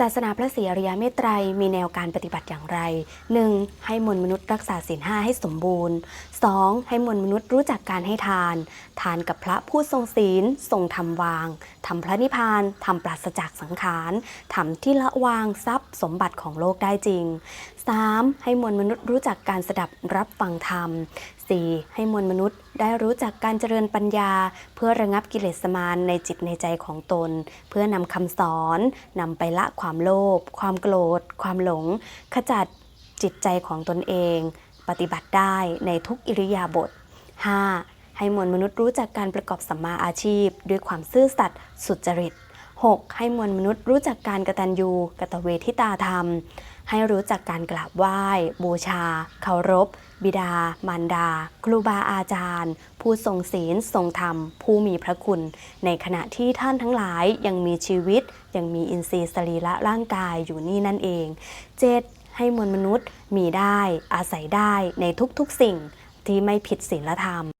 ศาสนาพระศรีอริยเมตไตรมีแนวการปฏิบัติอย่างไร 1. ให้มวลมนุษย์รักษาศีลห้าให้สมบูรณ์ 2. ให้มวลมนุษย์รู้จักการให้ทาน ทานกับพระผู้ทรงศีล ทรงธรรมวางทำพระนิพพานทำปราศจากสังขารทำที่ละวางทรัพย์สมบัติของโลกได้จริง 3. ให้มวลมนุษย์รู้จักการสดับรับฟังธรรม 4. ให้มวลมนุษย์ได้รู้จักการเจริญปัญญา เพื่อระงับกิเลสมารในจิตในใจของตน เพื่อนำคำสอนนำไปละความความโลภความโกรธ ความหลง ขจัดจิตใจของตนเอง ปฏิบัติได้ในทุกอิริยาบถ 5. ให้มวลมนุษย์รู้จักการประกอบสัมมาอาชีพ ด้วยความซื่อสัตย์สุจริต 6. ให้มวลมนุษย์รู้จักการกระตันยูกตเวทิตาธรรม ให้รู้จักการกราบไหว้ บูชา เคารพ บิดา มารดา ครูบาอาจารย์ ผู้ทรงศีล ทรงธรรม ผู้มีพระคุณ ในขณะที่ท่านทั้งหลายยังมีชีวิต ยังมีอินทรีย์สรีระร่างกายอยู่นี่นั่นเอง เจตให้มวลมนุษย์มีได้อาศัยได้ในทุกๆสิ่งที่ไม่ผิดศีลธรรม